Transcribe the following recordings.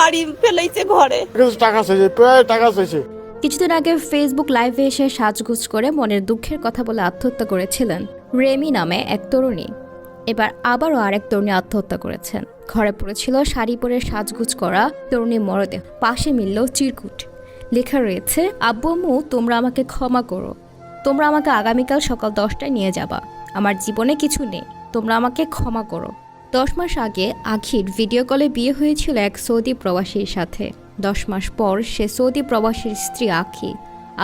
মারি ফেলাইছে ঘরে। কিছু টাকা চাইছে প্রায় টাকা চাইছে। কিছুদিন আগে ফেসবুক লাইভে এসে সাজগুজ করে মনের দুঃখের কথা বলে আত্মহত্যা করেছিলেন রেমি নামে এক তরুণী। এবার আবারও আরেক তরুণী আত্মহত্যা করেছেন। ঘরে পড়েছিল শাড়ি পরে সাজগুজ করা তরুণী মরদেহ। পাশে মিলল চিরকুট। লেখা রয়েছে আব্বু আম্মু তোমরা আমাকে ক্ষমা করো। তোমরা আমাকে আগামীকাল সকাল দশটায় নিয়ে যাবা। আমার জীবনে কিছু নেই। তোমরা আমাকে ক্ষমা করো। দশ মাস আগে আখির ভিডিও কলে বিয়ে হয়েছিল এক সৌদি প্রবাসীর সাথে। দশ মাস পর সে সৌদি প্রবাসীর স্ত্রী আখি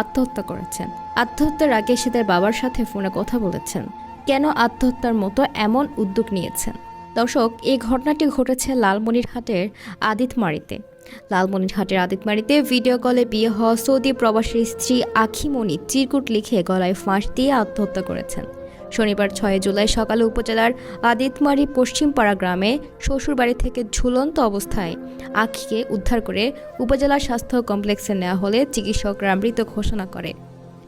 আত্মহত্যা করেছেন। আত্মহত্যার আগে সে তার বাবার সাথে ফোনে কথা বলেছেন। কেন আত্মহত্যার মতো এমন উদ্যোগ নিয়েছেন? দর্শক, এই ঘটনাটি ঘটেছে লালমনিরহাটের আদিতমারিতে। লালমনিরহাটের আদিতমারিতে ভিডিও কলে বিয়ে হওয়া সৌদি প্রবাসীর স্ত্রী আখিমণি চিরকুট লিখে গলায় ফাঁস দিয়ে আত্মহত্যা করেছেন। শনিবার ছয় জুলাই সকালে উপজেলার আদিতমারি পশ্চিমপাড়া গ্রামে শ্বশুরবাড়ি থেকে ঝুলন্ত অবস্থায় আখিকে উদ্ধার করে উপজেলা স্বাস্থ্য কমপ্লেক্সে নেওয়া হলে চিকিৎসকরা মৃত ঘোষণা করে।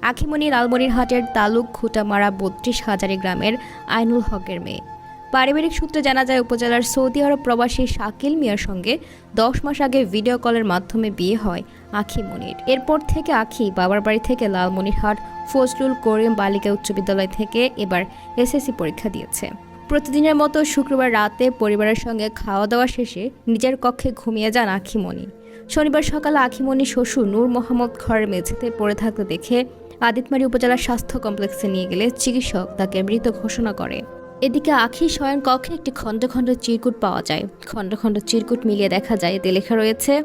আখিমণি লালমনিরহাটের তালুক খুটামারা বত্রিশ হাজারি গ্রামের আইনুল হকের মেয়ে। পারিবারিক সূত্রে জানা যায়, উপজেলার সৌদি আরব প্রবাসী শাকিল মিয়ার সঙ্গে দশ মাস আগে ভিডিও কলের মাধ্যমে বিয়ে হয় আখি মনির। এরপর থেকে আখি বাবার বাড়ি থেকে লালমনিরহাট, ফজলুল করিম বালিকা উচ্চ বিদ্যালয় থেকে এবার এসএসসি পরীক্ষা দিয়েছে। প্রতিদিনের মতো শুক্রবার রাতে পরিবারের সঙ্গে খাওয়া দাওয়া শেষে নিজের কক্ষে ঘুমিয়ে যান আখিমণি শনিবার সকালে আখিমণি শ্বশুর নূর মোহাম্মদ ঘরের মেঝেতে পড়ে থাকতে দেখে আদিতমারি উপজেলার স্বাস্থ্য কমপ্লেক্সে নিয়ে গেলে চিকিৎসক তাকে মৃত ঘোষণা করে। এদিকে আখি শয়ন কক্ষে একটি খণ্ড খণ্ড চিরকুট পাওয়া যায়। খণ্ড খণ্ড চিরকুট মিলিয়ে দেখা যায়, এতে লেখা রয়েছে,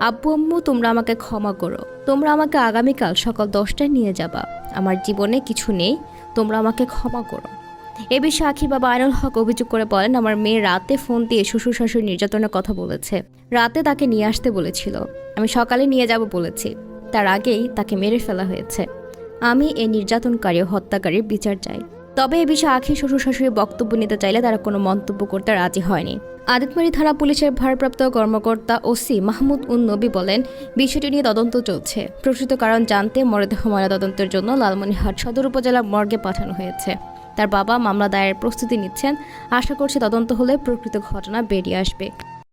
আব্বু আম্মু, তোমরা আমাকে ক্ষমা করো। তোমরা আমাকে আগামীকাল সকাল দশটায় নিয়ে যাবা। আমার জীবনে কিছু নেই, তোমরা আমাকে ক্ষমা করো। এ বিষয়ে আখি বাবা আইনুল হক অভিযোগ করে বলেন, আমার মেয়ে রাতে ফোন দিয়ে শ্বশুর শাশুড়ি নির্যাতনের কথা বলেছে। রাতে তাকে নিয়ে আসতে বলেছিল। আমি সকালে নিয়ে যাব বলেছি। তার আগেই তাকে মেরে ফেলা হয়েছে। আমি এই নির্যাতনকারী হত্যাকারীর বিচার চাই। তবে এ বিষয়ে আখি শ্বশুর শাশুড়ি বক্তব্য নিতে চাইলে তারা কোনো মন্তব্য করতে রাজি হয়নি। আদিতমারি থানা পুলিশের ভারপ্রাপ্ত কর্মকর্তা ওসি মাহমুদ উন নবী বলেন, বিষয়টি নিয়ে তদন্ত চলছে। প্রকৃত কারণ জানতে মরদেহ ময়না তদন্তের জন্য লালমনিরহাট সদর উপজেলা মর্গে পাঠানো হয়েছে। তার বাবা মামলা দায়ের প্রস্তুতি নিচ্ছেন। আশা করছে তদন্ত হলে প্রকৃত ঘটনা বেরিয়ে আসবে।